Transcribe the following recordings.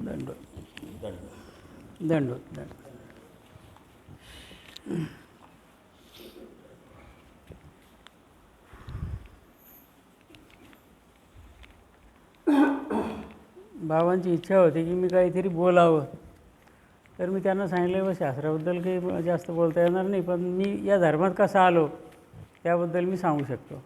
दंड. दंड दंड. दंड बाबांची इच्छा होती की मी काहीतरी बोलावं. तर मी त्यांना सांगितलं व शास्त्राबद्दल काही जास्त बोलता येणार नाही पण मी या धर्मात कसा आलो त्याबद्दल मी सांगू शकतो.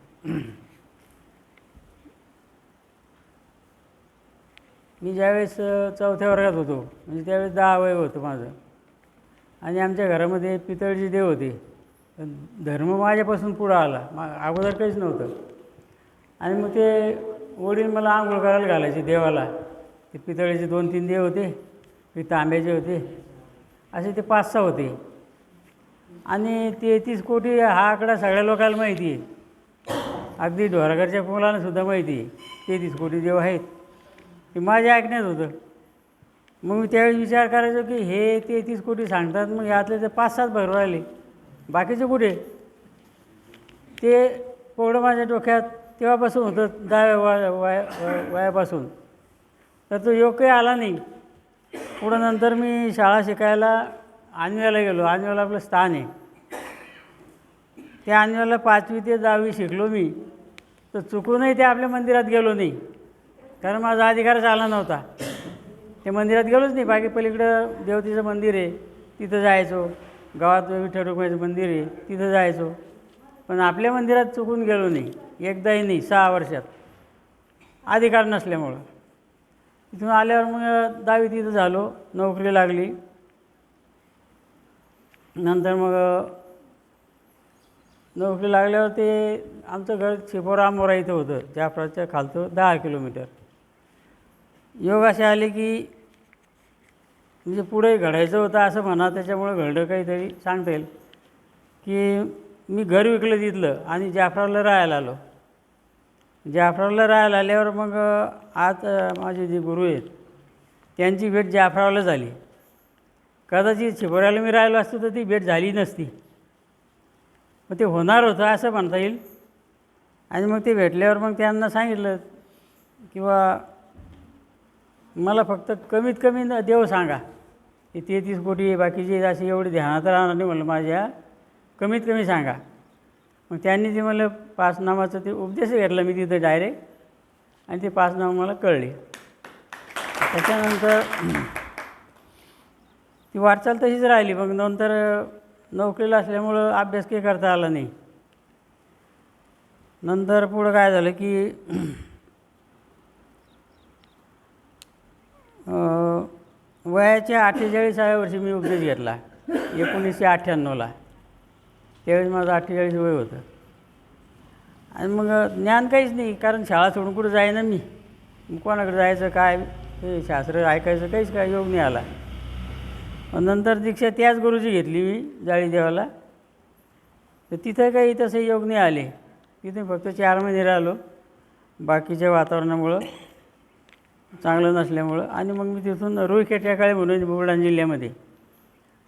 मी ज्यावेळेस चौथ्या वर्गात होतो म्हणजे त्यावेळेस दहा वय होतं माझं. आणि आमच्या घरामध्ये पितळचे देव होते. पण धर्म माझ्यापासून पुढं आला. मा अगोदर काहीच नव्हतं. आणि मग ते वडील मला आंघोळ करायला घालायचे देवाला. ते पितळेचे दोन तीन देव होते. ते तांब्याचे होते. असे ते पाच सहा होते. आणि तेहतीस कोटी हा आकडा सगळ्या लोकांना माहिती आहे. अगदी ढोरागडच्या मुलांना सुद्धा माहिती आहे. तेहतीस कोटी देव आहेत. हे माझ्या ऐकण्यात होतं. मग मी त्यावेळेस विचार करायचो की हे ते तीस कोटी सांगतात मग यातले ते पाच सात भरू राहिले. बाकीचे कुठे? ते कोरडं माझ्या डोक्यात तेव्हापासून होतं दहाव्या वया वया वयापासून. तर तो योग काही आला नाही. पुढं नंतर मी शाळा शिकायला आनव्याला गेलो. आनव्याला आपलं स्थान आहे. त्या आनव्याला पाचवी ते दहावी शिकलो मी. तर चुकूनही ते आपल्या मंदिरात गेलो नाही. कारण माझा अधिकारच आला नव्हता. ते मंदिरात गेलोच नाही. बाकी पलीकडं देवतेचं मंदिर आहे. तिथं जायचो. गावात विठ्ठल रुक्माचं मंदिर आहे. तिथं जायचो. पण आपल्या मंदिरात चुकून गेलो नाही. एकदाही नाही. सहा वर्षात. अधिकार नसल्यामुळं. तिथून आल्यावर मग दहावी तिथं झालो. नोकरी लागली. नंतर मग नोकरी लागल्यावर ते आमचं घर चिपोरा मोरा इथं होतं. जाफराच्या खालतं दहा किलोमीटर. योग असे आले की म्हणजे पुढे घडायचं होतं असं म्हणा त्याच्यामुळं घडलं काहीतरी सांगता येईल. की मी घर विकलं तिथलं आणि जाफराला राहायला आलो. जाफराला राहायला आल्यावर मग आज माझे जे गुरु आहेत त्यांची भेट जाफराला झाली. कदाचित शिबोऱ्याला मी राहिलो असतो तर ती भेट झाली नसती. मग ते होणार होतं असं म्हणता येईल. आणि मग ते भेटल्यावर मग त्यांना सांगितलं किंवा मला फक्त कमीत कमी देव सांगा. ते तेहतीस कोटी बाकीचे असे एवढे ध्यानात राहणार नाही म्हणलं माझ्या. कमीत कमी सांगा. मग त्यांनी ते मला पाच नामाचं ते उपदेश घेतला मी तिथं डायरेक्ट आणि ते पाच नाव मला कळले. त्याच्यानंतर ती वाटचाल तशीच राहिली. मग नंतर नोकरीला असल्यामुळं अभ्यास काही करता आला नाही. नंतर पुढं काय झालं की वयाच्या अठ्ठेचाळीसाव्या वर्षी मी उपदेश घेतला. एकोणीसशे अठ्ठ्याण्णवला. त्यावेळेस माझं अठ्ठेचाळीस वय होतं. आणि मग ज्ञान काहीच नाही कारण शाळा सोडून कुठं जायना मी. कोणाकडे जायचं काय? हे शास्त्र ऐकायचं काहीच काय योग नाही आला. नंतर दीक्षा त्याच गुरुची घेतली मी जाळीदेवाला. तर तिथं काही तसे योग नाही आले. तिथे फक्त चार महिने राहिलो. बाकीच्या वातावरणामुळं चांगलं नसल्यामुळं. आणि मग मी तिथून रोहिखेट काळे म्हणून बुलढाणा जिल्ह्यामध्ये.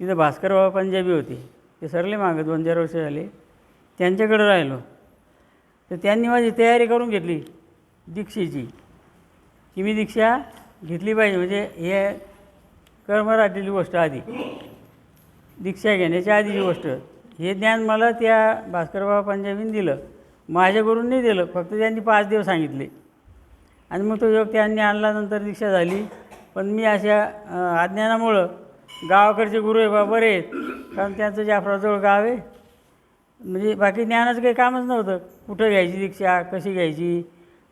तिथं भास्कर बाबा पंजाबी होते. ते सरले मागं दोन चार वर्ष झाले. त्यांच्याकडं राहिलो. तर त्यांनी माझी तयारी करून घेतली दीक्षेची. की मी दीक्षा घेतली पाहिजे. म्हणजे हे कर्म राहिलेली गोष्ट आधी. दीक्षा घेण्याच्या आधीची गोष्ट. हे ज्ञान मला त्या भास्करबाबा पंजाबीने दिलं. माझ्या गुरूंनी नाही दिलं. फक्त त्यांनी पाच दिवस सांगितले. आणि मग तो योग त्यांनी आणला नंतर दीक्षा झाली. पण मी अशा अज्ञानामुळं गावाकडचे गुरु आहे बा बरे आहेत. कारण त्यांचं जाफराजवळ गाव आहे. म्हणजे बाकी ज्ञानाचं काही कामच नव्हतं. कुठं घ्यायची दीक्षा कशी घ्यायची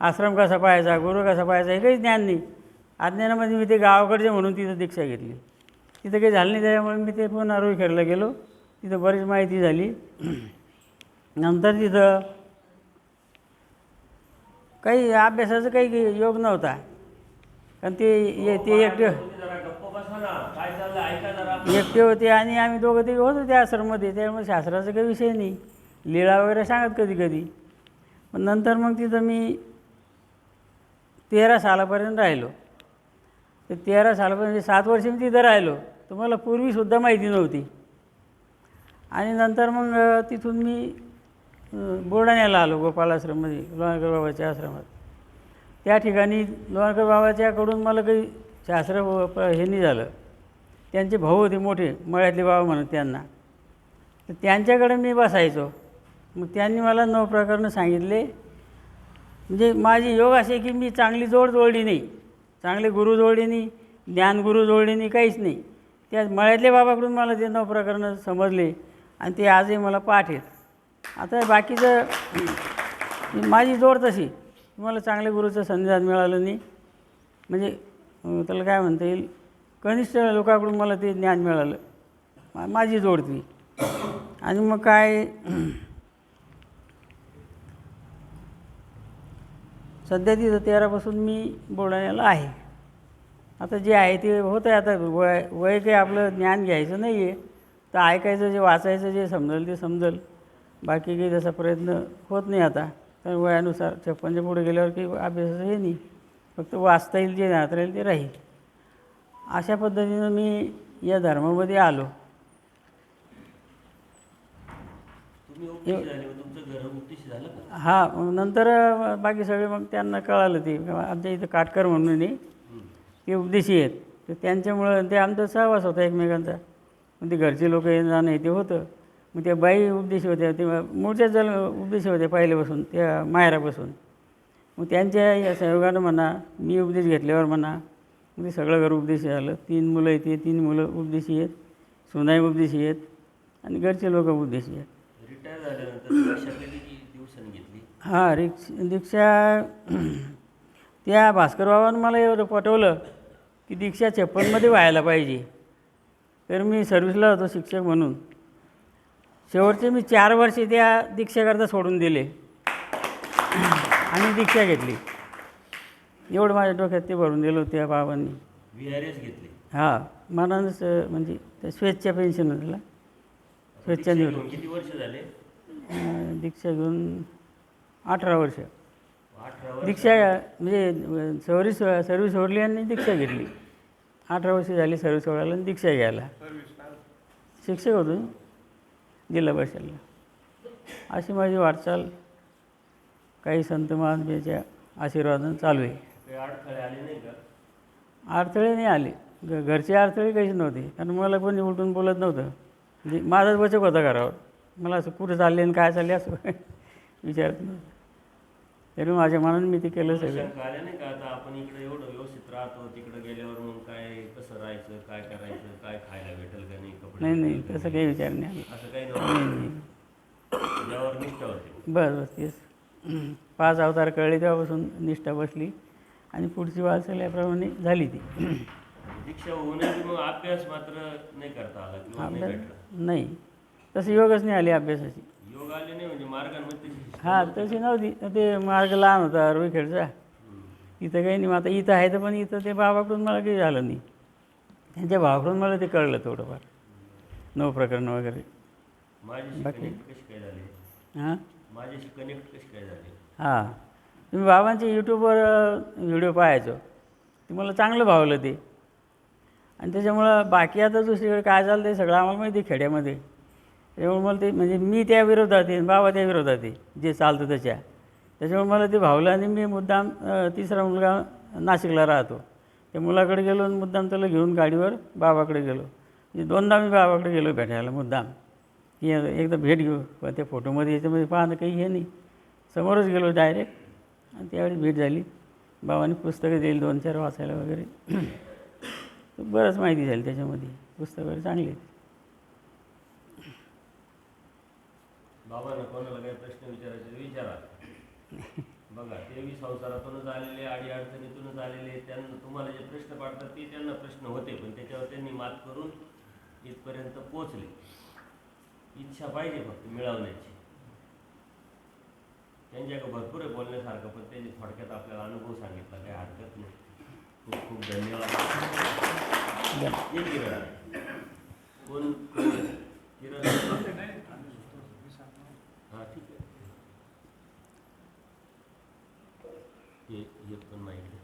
आश्रम कसा पाहायचा गुरु कसा पाहायचा हे काही ज्ञान नाही. अज्ञानामध्ये मी ते गावाकडचे म्हणून तिथं दीक्षा घेतली. तिथं काही झालं नाही त्याच्यामुळे मी ते पुन्हा रोहिखेडला गेलो. तिथं बरीच माहिती झाली. नंतर तिथं काही अभ्यासाचं काही योग नव्हता. कारण ते ये- ते एकटे एकटे होते आणि आम्ही दोघं ते होतो त्या आश्रममध्ये. त्यामुळे शास्त्राचा काही विषय नाही. लीळा वगैरे सांगत कधी कधी. पण नंतर मग तिथं मी तेरा सालापर्यंत राहिलो. तर तेरा सालापर्यंत म्हणजे सात वर्ष मी तिथं राहिलो. तर मला पूर्वीसुद्धा माहिती नव्हती. आणि नंतर मग तिथून मी बुलढाण्याला आलो गोपाल आश्रममध्ये लोणारकर बाबाच्या आश्रमात. त्या ठिकाणी लोणारकर बाबाच्याकडून मला काही शास्त्र प- हे नाही झालं. त्यांचे भाऊ होते मोठे मळ्यातले बाबा म्हणत त्यांना. तर त्यांच्याकडे मी बसायचो. मग त्यांनी मला नऊ प्रकरणं सांगितले. म्हणजे माझी योग असे की मी चांगली जोड जोडली नाही. चांगले गुरु जोडले नाही ज्ञानगुरु जोडले नाही काहीच नाही. त्या मळ्यातल्या बाबाकडून मला ते नऊ प्रकरणं समजले आणि ते आजही मला पाठ आहेत. आता बाकीचं माझी जोड तशी. तुम्हाला चांगल्या गुरुचं संधान मिळालं नाही. म्हणजे त्याला काय म्हणता येईल? कनिष्ठ लोकांकडून मला ते ज्ञान मिळालं. मा- माझी जोड ती. आणि मग काय? सध्या तिथं तेरापासून मी बोलायला आहे. आता जे आहे ते होतं आहे. आता वय वय काही आपलं ज्ञान घ्यायचं नाही आहे तर ऐकायचं जे वाचायचं जे समजेल ते समजेल. बाकी काही तसा प्रयत्न होत नाही आता. तर वयानुसार छप्पनच्या पुढे गेल्यावर काही अभ्यासाचं हे नाही. फक्त वाचता येईल जे राहत राहील ते राहील. अशा पद्धतीनं मी या धर्मामध्ये आलो. हा नंतर बाकी सगळे मग त्यांना कळालं ते. आमच्या इथं काटकर म्हणून ते उपदेशी आहेत. तर त्यांच्यामुळं ते आमचा सहवास होता एकमेकांचा. ते घरचे लोक येणं जाणं ते होतं. मग त्या बाई उपदेशी होत्या ते मूळच्या जल उपदेशी होत्या पहिल्यापासून त्या माहेरापासून. मग त्यांच्या या सहयोगानं म्हणा मी उपदेश घेतल्यावर म्हणा मग ते सगळं घर उपदेशी झालं. तीन मुलं आहेत ते तीन मुलं उपदेशी आहेत सुनाई उपदेशी आहेत आणि घरचे लोक उपदेशी आहेत. रिटायर झाल्यानंतर हां रिक्ष दीक्षा त्या भास्करबाबानं मला एवढं पटवलं की दीक्षा छप्पनमध्ये व्हायला पाहिजे. तर मी सर्व्हिसला होतो शिक्षक म्हणून. शेवटचे मी चार वर्षे त्या दीक्षेकरता सोडून दिले. आणि दीक्षा घेतली. एवढं माझ्या डोक्यात ते भरून दिलं होतं त्या बाबांनी. व्ही आर एस घेतली. हां मनानंच अं, म्हणजे त्या स्वेच्छा पेन्शन होतं दीक्षा स्वेच्छानिवृत्त घेऊन किती वर्ष झाले? दीक्षा घेऊन अठरा वर्ष. दीक्षा म्हणजे सर्व्हिस सर्व्हिस सोडली आणि दीक्षा घेतली. अठरा वर्ष झाली सर्व्हिस सोडायला आणि दीक्षा घ्यायला. शिक्षक होतो. जिल्हा परिषदला अशी माझी वाटचाल काही संत महात्म्याच्या आशीर्वादानं चालू आहे. अडथळे आले नाही का? अडथळे नाही आले. घ घरचे अडथळे काहीच नव्हते. कारण मला कोणी उलटून बोलत नव्हतं. म्हणजे माझाच बचक होता घरावर. मला असं कुठं चालले आणि काय चालले असं विचारत नव्हतं. तरी माझ्या मनानं मी ते केलं सगळं. शंका आल्या नाही का? आता आपण इकडे एवढं व्यवस्थित राहतो तिकडे गेल्यावर मग काय कसं राहायचं काय करायचं काय खायला भेटेल का नाही कपडे नाही नाही तसं काही विचार नाही आला. असं काही यावर निष्ठा होती. बस बस तेच. पाच अवतार कळले तेव्हापासून निष्ठा बसली आणि पुढची वाटचाल याप्रमाणे झाली ती. दीक्षा होण्याची मग अभ्यास मात्र नाही करता आला किंवा नाही नाही. तसं योगच नाही आली अभ्यासाची. योग आले नाही म्हणजे मार्गांमध्ये हां तशी नव्हती. ते मार्ग लहान होता रोईखेडचा इथं काही नाही आता इथं आहे तर पण इथं ते बाबाकडून मला काही झालं नाही. त्यांच्या भावाकडून मला ते कळलं थोडंफार. नऊ प्रकरण वगैरे. बाकी? हां? माझ्याशी कनेक्ट कशी काय झाली? हां. तुम्ही बाबांचे यूट्यूबवर व्हिडिओ पाहायचो. ते मला चांगलं भावलं ते. आणि त्याच्यामुळं बाकी आता दुसरीकडे काय झालं ते सगळं आम्हाला माहिती खेड्यामध्ये. त्यामुळे मला ते म्हणजे मी त्या विरोधात आहे आणि बाबा त्या विरोधात आहे जे चालतं त्याच्या त्याच्यामुळे मला ते भावलं आणि मी मुद्दाम तिसरा मुलगा नाशिकला राहतो. त्या मुलाकडे गेलो आणि मुद्दाम त्याला घेऊन गाडीवर बाबाकडे गेलो. म्हणजे दोनदा मी बाबाकडे गेलो भेटायला मुद्दाम. की एकदा भेट घेऊ पण त्या फोटोमध्ये याच्यामध्ये पाहणं काही हे नाही. समोरच गेलो डायरेक्ट आणि त्यावेळी भेट झाली. बाबांनी पुस्तकं दिली दोन चार वाचायला वगैरे. बरंच माहिती झाली त्याच्यामध्ये. पुस्तकं चांगली आहेत. बाबांना कोणाला काही प्रश्न विचारायचे विचारा. बघा ते बी संसारातूनच आलेले अडी अडचणीतूनच आलेले त्यांना तुम्हाला जे प्रश्न पाडतात ते त्यांना प्रश्न होते पण त्याच्यावर त्यांनी मात करून इथपर्यंत पोचले इच्छा पाहिजे फक्त मिळवण्याची. त्यांच्याकडे भरपूर आहे बोलण्यासारखं पण त्यांनी थोडक्यात आपल्याला अनुभव सांगितला काही हरकत नाही. खूप खूप धन्यवाद. किरण कोण? किरण. ठीक आहे. हे हे पण माहिती